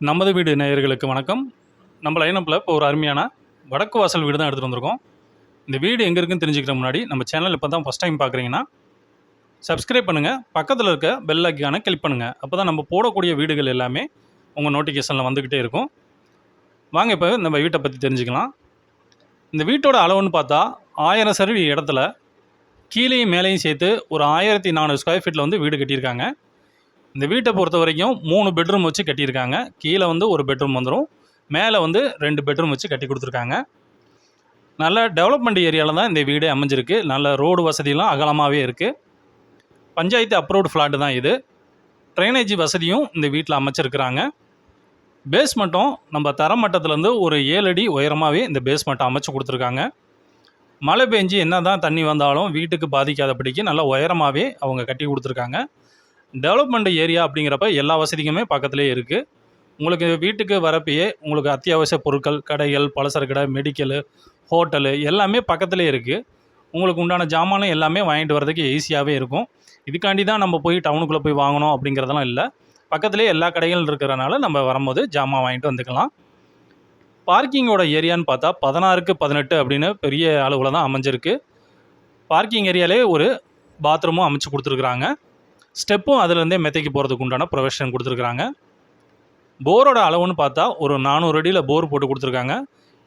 நமது வீடு நேயர்களுக்கு வணக்கம். நம்ம லைனப்பில் இப்போ ஒரு அருமையான வடக்கு வாசல் வீடு தான் எடுத்துகிட்டு வந்திருக்கோம். இந்த வீடு எங்கே இருக்குன்னு தெரிஞ்சுக்கிற முன்னாடி நம்ம சேனல் இப்போ தான் ஃபஸ்ட் டைம் பார்க்குறீங்கன்னா சப்ஸ்கிரைப் பண்ணுங்கள் பக்கத்தில் இருக்க பெல் ஐக்கானை கிளிக் பண்ணுங்கள் அப்போ தான் நம்ம போடக்கூடிய வீடுகள் எல்லாமே உங்கள் நோட்டிஃபிகேஷனில் வந்துக்கிட்டே இருக்கும். வாங்க இப்போ நம்ம வீட்டை பற்றி தெரிஞ்சுக்கலாம். இந்த வீட்டோட அளவுன்னு பார்த்தா ஆயிரம் சரி இடத்துல கீழேயும் மேலேயும் சேர்த்து ஒரு ஆயிரத்தி நானூறு ஸ்கொயர் ஃபீட்டில் வந்து வீடு கட்டியிருக்காங்க. இந்த வீட்டை பொறுத்த வரைக்கும் மூணு பெட்ரூம் வச்சு கட்டியிருக்காங்க. கீழே வந்து ஒரு பெட்ரூம் வந்துடும் மேலே வந்து ரெண்டு பெட்ரூம் வச்சு கட்டி கொடுத்துருக்காங்க. நல்ல டெவலப்மெண்ட் ஏரியாவில் தான் இந்த வீடே அமைஞ்சிருக்கு. நல்ல ரோடு வசதியெலாம் அகலமாகவே இருக்குது பஞ்சாயத்து அப்ரூவ்டு ஃப்ளாட்டு தான் இது. ட்ரைனேஜ் வசதியும் இந்த வீட்டில் அமைச்சிருக்கிறாங்க. பேஸ்மெண்ட்டும் நம்ம தரமட்டத்துலேருந்து ஒரு ஏழு அடி உயரமாகவே இந்த பேஸ்மெண்ட்டை அமைச்சு கொடுத்துருக்காங்க. மழை பெஞ்சு என்ன தான் தண்ணி வந்தாலும் வீட்டுக்கு பாதிக்காதபடிக்கு நல்லா உயரமாகவே அவங்க கட்டி கொடுத்துருக்காங்க. டெவலப்மெண்ட் ஏரியா அப்படிங்கிறப்ப எல்லா வசதியுமே பக்கத்துலேயே இருக்குது உங்களுக்கு வீட்டுக்கு வரப்பயே உங்களுக்கு அத்தியாவசிய பொருட்கள் கடைகள் பலசர கடை மெடிக்கலு ஹோட்டலு எல்லாமே பக்கத்துலேயே இருக்குது உங்களுக்கு உண்டான ஜாமானும் எல்லாமே வாங்கிட்டு வரதுக்கு ஈஸியாகவே இருக்கும். இதுக்காண்டி தான் நம்ம போய் டவுனுக்குள்ளே போய் வாங்கணும் அப்படிங்கிறதெல்லாம் இல்லை. பக்கத்துலேயே எல்லா கடைகளும் இருக்கிறனால நம்ம வரும்போது ஜாமான் வாங்கிட்டு வந்துக்கலாம். பார்க்கிங்கோட ஏரியான்னு பார்த்தா பதினாறுக்கு பதினெட்டு அப்படின்னு பெரிய அளவில் தான் அமைஞ்சிருக்கு. பார்க்கிங் ஏரியாலே ஒரு பாத்ரூமும் அமைச்சு கொடுத்துருக்குறாங்க. ஸ்டெப்பும் அதுலேருந்தே மெத்தைக்கு போகிறதுக்கு உண்டான ப்ரொவிஷன் கொடுத்துருக்குறாங்க. போரோட அளவுன்னு பார்த்தா ஒரு நானூறு அடியில் போர் போட்டு கொடுத்துருக்காங்க.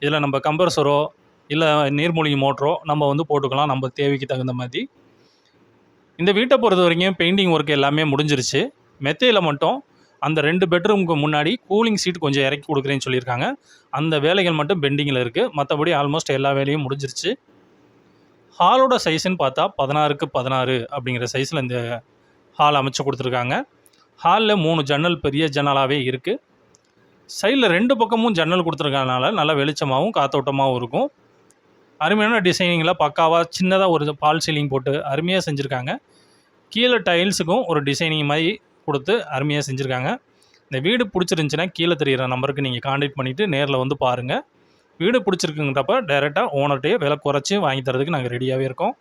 இதில் நம்ம கம்ப்ரஸரோ இல்லை நீர்மூழ்கி மோட்டரோ நம்ம வந்து போட்டுக்கலாம் நம்ம தேவைக்கு தகுந்த மாதிரி. இந்த வீட்டை பொறுத்த வரைக்கும் பெயிண்டிங் ஒர்க் எல்லாமே முடிஞ்சிருச்சு. மெத்தையில் மட்டும் அந்த ரெண்டு பெட்ரூமுக்கு முன்னாடி கூலிங் சீட் கொஞ்சம் இறக்கி கொடுக்குறேன்னு சொல்லியிருக்காங்க. அந்த வேலைகள் மட்டும் பெண்டிங்கில் இருக்குது மற்றபடி ஆல்மோஸ்ட் எல்லா வேலையும் முடிஞ்சிருச்சு. ஹாலோட சைஸ்ன்னு பார்த்தா பதினாறுக்கு பதினாறு அப்படிங்கிற சைஸில் இந்த ஹால் அமைச்சு கொடுத்துருக்காங்க. ஹாலில் மூணு ஜன்னல் பெரிய ஜன்னலாகவே இருக்குது சைடில் ரெண்டு பக்கமும் ஜன்னல் கொடுத்துருக்கனால நல்லா வெளிச்சமாகவும் காத்தோட்டமாகவும் இருக்கும். அருமையான டிசைனிங்கில் பக்காவாக சின்னதாக ஒரு பால் சீலிங் போட்டு அருமையாக செஞ்சுருக்காங்க. கீழே டைல்ஸுக்கும் ஒரு டிசைனிங் மாதிரி கொடுத்து அருமையாக செஞ்சுருக்காங்க. இந்த வீடு பிடிச்சிருந்துச்சின்னா கீழே தெரிகிற நம்பருக்கு நீங்கள் காண்டாக்ட் பண்ணிவிட்டு நேரில் வந்து பாருங்கள் வீடு பிடிச்சிருக்குங்கிறப்ப டைரெக்டாக ஓனர்கிட்டயே விலை குறைச்சி வாங்கி தரதுக்கு நாங்கள் ரெடியாகவே இருக்கோம்.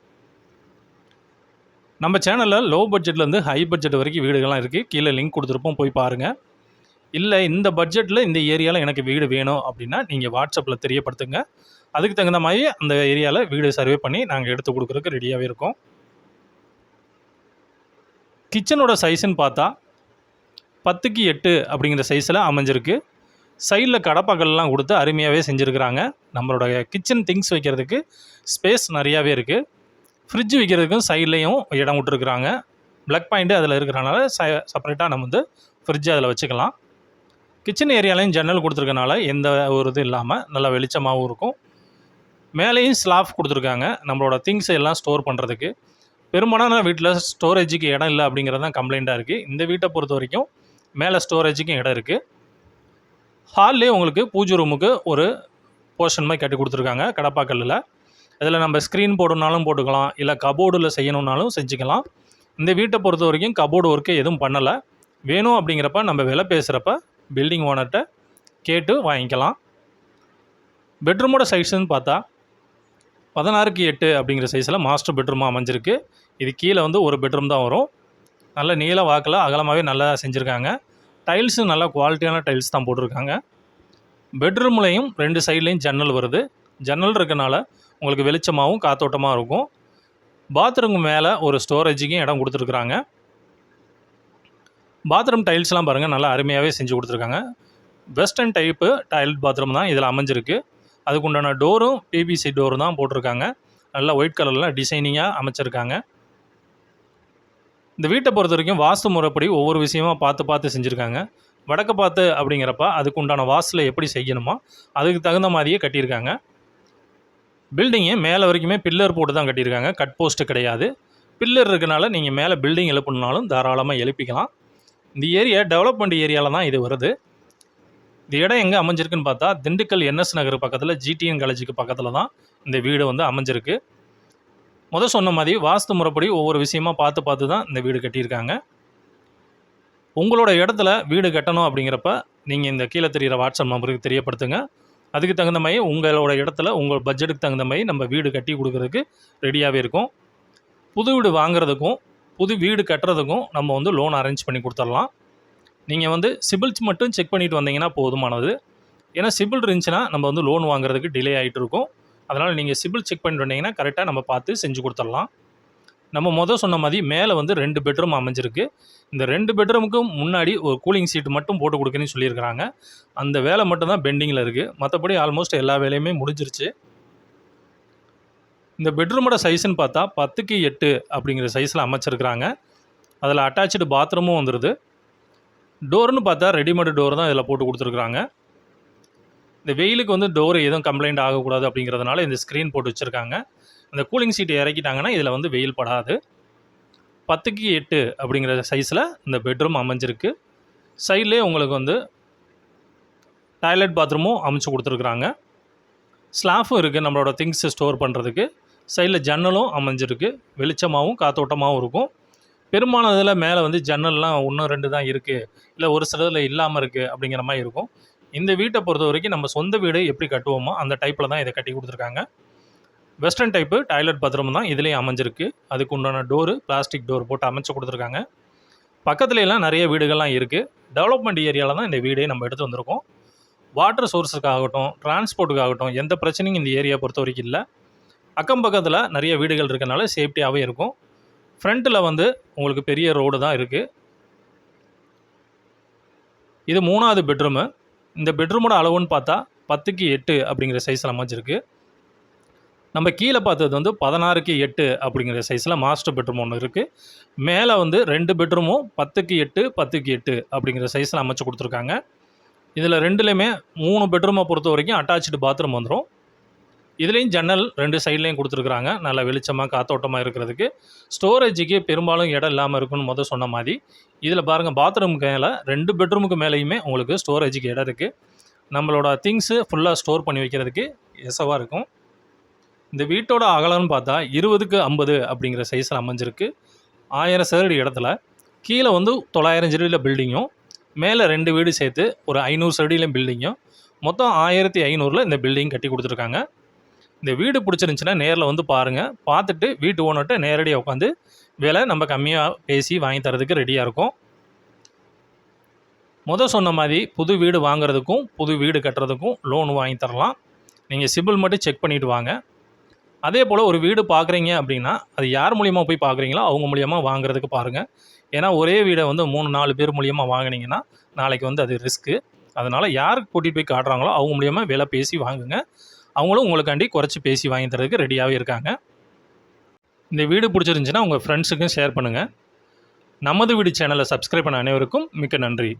நம்ம சேனலில் லோ பட்ஜெட்லேருந்து ஹை பட்ஜெட் வரைக்கும் வீடுகள்லாம் இருக்குது கீழே லிங்க் கொடுத்துருப்போம் போய் பாருங்கள் இல்லை இந்த பட்ஜெட்டில் இந்த ஏரியாவில் எனக்கு வீடு வேணும் அப்படின்னா நீங்கள் வாட்ஸ்அப்பில் தெரியப்படுத்துங்க. அதுக்கு தகுந்த மாதிரி அந்த ஏரியாவில் வீடு சர்வே பண்ணி நாங்கள் எடுத்து கொடுக்குறதுக்கு ரெடியாகவே இருக்கோம். கிச்சனோட சைஸ்ன்னு பார்த்தா பத்துக்கு எட்டு அப்படிங்கிற சைஸில் அமைஞ்சிருக்கு. சைடில் கடப்பாக்கள்லாம் கொடுத்து அருமையாகவே செஞ்சுருக்கிறாங்க. நம்மளோட கிச்சன் திங்ஸ் வைக்கிறதுக்கு ஸ்பேஸ் நிறையாவே இருக்குது ஃப்ரிட்ஜ் வைக்கிறதுக்கும் சைட்லேயும் இடம் விட்டுருக்குறாங்க. ப்ளக் பாயிண்ட்டு அதில் இருக்கிறனால ச செப்பரேட்டாக நம்ம வந்து ஃப்ரிட்ஜ் அதில் வச்சுக்கலாம். கிச்சன் ஏரியாலையும் ஜன்னல் கொடுத்துருக்கனால எந்த ஒரு இது இல்லாமல் நல்லா வெளிச்சமாகவும் இருக்கும். மேலேயும் ஸ்லாஃப் கொடுத்துருக்காங்க. நம்மளோட திங்ஸ் எல்லாம் ஸ்டோர் பண்ணுறதுக்கு பெரும்பாலான வீட்டில் ஸ்டோரேஜுக்கு இடம் இல்லை அப்படிங்கிறது தான் கம்ப்ளைண்ட்டாக இருக்குது இந்த வீட்டை பொறுத்த வரைக்கும் மேலே ஸ்டோரேஜுக்கும் இடம் இருக்குது ஹால்லே உங்களுக்கு பூஜை ரூமுக்கு ஒரு போர்ஷன் மாதிரி கட்டி கொடுத்துருக்காங்க. கடப்பாக்கல்லில். இதில் நம்ம ஸ்க்ரீன் போடணுனாலும் போட்டுக்கலாம் இல்லை கபோர்டில் செய்யணுன்னாலும் செஞ்சுக்கலாம். இந்த வீட்டை பொறுத்த வரைக்கும் கபோர்டு ஒர்க்கு எதுவும் பண்ணலை. வேணும் அப்படிங்கிறப்ப நம்ம விலை பேசுகிறப்ப பில்டிங் ஓனர்கிட்ட கேட்டு வாங்கிக்கலாம். பெட்ரூமோட சைஸ்ன்னு பார்த்தா பதினாறுக்கு எட்டு அப்படிங்கிற சைஸில் மாஸ்டர் பெட்ரூமாக அமைஞ்சிருக்கு. இது கீழே வந்து ஒரு பெட்ரூம் தான் வரும். நல்ல நீள வாக்கில் அகலமாகவே நல்லா செஞ்சுருக்காங்க. டைல்ஸும் நல்ல குவாலிட்டியான டைல்ஸ் தான் போட்டிருக்காங்க. பெட்ரூம்லேயும் ரெண்டு சைட்லேயும் ஜன்னல் வருது. ஜன்னல் இருக்கனால உங்களுக்கு வெளிச்சமாகவும் காத்தோட்டமாக இருக்கும். பாத்ரூம் மேலே ஒரு ஸ்டோரேஜுக்கும் இடம் கொடுத்துருக்குறாங்க. பாத்ரூம் டைல்ஸ்லாம் பாருங்கள் நல்லா அருமையாகவே செஞ்சு கொடுத்துருக்காங்க. வெஸ்டர்ன் டைப்பு டாய்லெட் பாத்ரூம் தான் இதில் அமைஞ்சிருக்கு. அதுக்கு உண்டான டோரும் பிபிசி டோரும் தான் போட்டிருக்காங்க. நல்லா ஒயிட் கலரில் டிசைனிங்காக அமைச்சிருக்காங்க. இந்த வீட்டை பொறுத்த வரைக்கும் வாஸ்து முறைப்படி ஒவ்வொரு விஷயமா பார்த்து பார்த்து செஞ்சுருக்காங்க. வடக்கு பார்த்து அப்படிங்கிறப்ப அதுக்கு உண்டான எப்படி செய்யணுமோ அதுக்கு தகுந்த மாதிரியே கட்டியிருக்காங்க. பில்டிங்கு மேலே வரைக்குமே பில்லர் போட்டு தான் கட்டியிருக்காங்க. கட் போஸ்ட்டு கிடையாது. பில்லர் இருக்கனால நீங்கள் மேலே பில்டிங் எழுப்பணுனாலும் தாராளமாக எழுப்பிக்கலாம். இந்த ஏரியா டெவலப்மெண்ட் ஏரியாவில் தான் இது வருது. இந்த இடம் எங்கே அமைஞ்சிருக்குன்னு பார்த்தா திண்டுக்கல் என்எஸ் நகர் பக்கத்தில் ஜிடிஎன் காலேஜுக்கு பக்கத்தில் தான் இந்த வீடு வந்து அமைஞ்சிருக்கு. முத சொன்ன மாதிரி வாஸ்து முறைப்படி ஒவ்வொரு விஷயமா பார்த்து பார்த்து தான் இந்த வீடு கட்டியிருக்காங்க. உங்களோட இடத்துல வீடு கட்டணும் அப்படிங்கிறப்ப நீங்கள் இந்த கீழே தெரிகிற வாட்ஸ்அப் நம்பருக்கு தெரியப்படுத்துங்க. அதுக்கு தகுந்த மாதிரி உங்களோட இடத்துல உங்கள் பட்ஜெட்டுக்கு தகுந்த மாதிரி நம்ம வீடு கட்டி கொடுக்குறதுக்கு ரெடியாகவே இருக்கும். புது வீடு வாங்குறதுக்கும் புது வீடு கட்டுறதுக்கும் நம்ம வந்து லோன் அரேஞ்ச் பண்ணி கொடுத்துடலாம். நீங்கள் வந்து சிபில்ஸ் மட்டும் செக் பண்ணிட்டு வந்தீங்கன்னா போதுமானது. ஏன்னா சிபில் இருந்துச்சுன்னா நம்ம வந்து லோன் வாங்குறதுக்கு டிலே ஆகிட்டு இருக்கும். அதனால் நீங்கள் சிபில் செக் பண்ணிட்டு வந்தீங்கன்னா கரெக்டாக நம்ம பார்த்து செஞ்சு கொடுத்துடலாம். நம்ம மொதல் சொன்ன மாதிரி மேலே வந்து ரெண்டு பெட்ரூம் அமைஞ்சிருக்கு. இந்த ரெண்டு பெட்ரூமுக்கும் முன்னாடி ஒரு கூலிங் சீட் மட்டும் போட்டு கொடுக்குறேன்னு சொல்லியிருக்கிறாங்க. அந்த வேலை மட்டும் தான் பெண்டிங்கில் இருக்குது மற்றபடி ஆல்மோஸ்ட் எல்லா வேலையுமே முடிஞ்சிருச்சு. இந்த பெட்ரூமோட சைஸ்ன்னு பார்த்தா பத்துக்கு எட்டு அப்படிங்கிற சைஸில் அமைச்சிருக்கிறாங்க. அதில் அட்டாச்சு பாத்ரூமும் வந்துடுது டோர்னு பார்த்தா ரெடிமேடு டோர் தான் இதில் போட்டு கொடுத்துருக்குறாங்க. இந்த வெயிலுக்கு வந்து டோர் எதுவும் கம்ப்ளைண்ட் ஆகக்கூடாது அப்படிங்கிறதுனால இந்த ஸ்க்ரீன் போட்டு வச்சுருக்காங்க. அந்த கூலிங் சீட்டை இறக்கிட்டாங்கன்னா இதில் வந்து வெயில் படாது. பத்துக்கு எட்டு அப்படிங்கிற சைஸில் இந்த பெட்ரூம் அமைஞ்சிருக்கு. சைட்லேயே உங்களுக்கு வந்து டாய்லெட் பாத்ரூமும் அமைச்சு கொடுத்துருக்குறாங்க. ஸ்லாஃபும் இருக்குது நம்மளோட திங்ஸ் ஸ்டோர் பண்ணுறதுக்கு சைடில் ஜன்னலும் அமைஞ்சிருக்கு. வெளிச்சமாகவும் காத்தோட்டமாகவும் இருக்கும். பெரும்பாலான இதில் மேலே வந்து ஜன்னல்லாம் ஒன்று ரெண்டு தான் இருக்குது இல்லை ஒரு சிலதில் இல்லாமல் இருக்குது அப்படிங்கிற மாதிரி இருக்கும். இந்த வீட்டை பொறுத்த வரைக்கும் நம்ம சொந்த வீடு எப்படி கட்டுவோமோ அந்த டைப்பில் தான் இதை கட்டி கொடுத்துருக்காங்க. வெஸ்டர்ன் டைப்பு டாய்லெட் பாத்ரூம் தான் இதுலேயும் அமைஞ்சிருக்கு. அதுக்கு உண்டான டோரு பிளாஸ்டிக் டோர் போட்டு அமைச்சு கொடுத்துருக்காங்க. பக்கத்துலலாம் நிறைய வீடுகள்லாம் இருக்குது டெவலப்மெண்ட் ஏரியாவில் தான் இந்த வீடே நம்ம எடுத்து வந்திருக்கோம். வாட்டர் சோர்ஸுக்காகட்டும் டிரான்ஸ்போர்ட்டுக்காகட்டும் எந்த பிரச்சனையும் இந்த ஏரியா பொறுத்த வரைக்கும் இல்லை. அக்கம் பக்கத்தில் நிறைய வீடுகள் இருக்கனால சேஃப்டியாகவே இருக்கும். ஃப்ரண்ட்டில் வந்து உங்களுக்கு பெரிய ரோடு தான் இருக்குது இது மூணாவது பெட்ரூமு. இந்த பெட்ரூமோட அளவுன்னு பார்த்தா பத்துக்கு எட்டு அப்படிங்கிற சைஸில் அமைஞ்சிருக்கு. நம்ம கீழே பார்த்தது வந்து பதினாறுக்கு எட்டு அப்படிங்கிற சைஸில் மாஸ்டர் பெட்ரூம் ஒன்று இருக்குது மேலே வந்து ரெண்டு பெட்ரூமும் பத்துக்கு எட்டு பத்துக்கு எட்டு அப்படிங்கிற சைஸில் அமைச்சு கொடுத்துருக்காங்க. இதில் ரெண்டுலேயுமே மூணு பெட்ரூமை பொறுத்த வரைக்கும் அட்டாச்சு பாத்ரூம் வந்துடும் இதுலேயும் ஜன்னல் ரெண்டு சைட்லேயும் கொடுத்துருக்குறாங்க. நல்லா வெளிச்சமாக காத்தோட்டமாக இருக்கிறதுக்கு. ஸ்டோரேஜுக்கு பெரும்பாலும் இடம் இல்லாமல் இருக்குன்னு முதல் சொன்ன மாதிரி. இதில் பாருங்கள் பாத்ரூமுக்கு மேலே ரெண்டு பெட்ரூமுக்கு மேலேயுமே உங்களுக்கு ஸ்டோரேஜுக்கு இடம் இருக்குது நம்மளோட திங்ஸு ஃபுல்லாக ஸ்டோர் பண்ணி வைக்கிறதுக்கு எசவாக இருக்கும். இந்த வீட்டோட அகலம்னு பார்த்தா இருபதுக்கு ஐம்பது அப்படிங்கிற சைஸில் அமைஞ்சிருக்கு. ஆயிரம் சதுரடி இடத்துல. கீழே வந்து தொள்ளாயிரம் சதுரடியில் பில்டிங்கும் மேலே ரெண்டு வீடு சேர்த்து ஒரு ஐநூறு சதுரடியிலும் பில்டிங்கும் மொத்தம் ஆயிரத்தி ஐநூறில் இந்த பில்டிங் கட்டி கொடுத்துருக்காங்க. இந்த வீடு பிடிச்சிருந்துச்சின்னா நேரில் வந்து பாருங்கள் பார்த்துட்டு வீட்டு ஓனர்கிட்ட நேரடியாக உட்காந்து விலை நம்ம கம்மியாக பேசி வாங்கி தரதுக்கு ரெடியாக இருக்கும். முத சொன்ன மாதிரி புது வீடு வாங்குறதுக்கும் புது வீடு கட்டுறதுக்கும் லோன் வாங்கி தரலாம். நீங்கள் சிபில் மட்டும் செக் பண்ணிவிட்டு வாங்க. அதே போல் ஒரு வீடு பார்க்குறீங்க அப்படின்னா அது யார் மூலியமாக போய் பார்க்குறீங்களோ அவங்க மூலியமாக வாங்குறதுக்கு பாருங்கள் ஏன்னா ஒரே வீடை வந்து மூணு நாலு பேர் மூலியமாக வாங்குனீங்கன்னா நாளைக்கு வந்து அது ரிஸ்க்கு அதனால் யாருக்கு கூட்டிகிட்டு போய் காட்டுறாங்களோ அவங்க மூலியமாக விலை பேசி வாங்குங்க. அவங்களும் உங்களுக்காண்டி குறைச்சி பேசி வாங்கி தரதுக்கு ரெடியாகவே இருக்காங்க. இந்த வீடு பிடிச்சிருந்துச்சின்னா உங்கள் ஃப்ரெண்ட்ஸுக்கும் ஷேர் பண்ணுங்கள் நமது வீடு சேனலை சப்ஸ்கிரைப் பண்ண அனைவருக்கும் மிக்க நன்றி.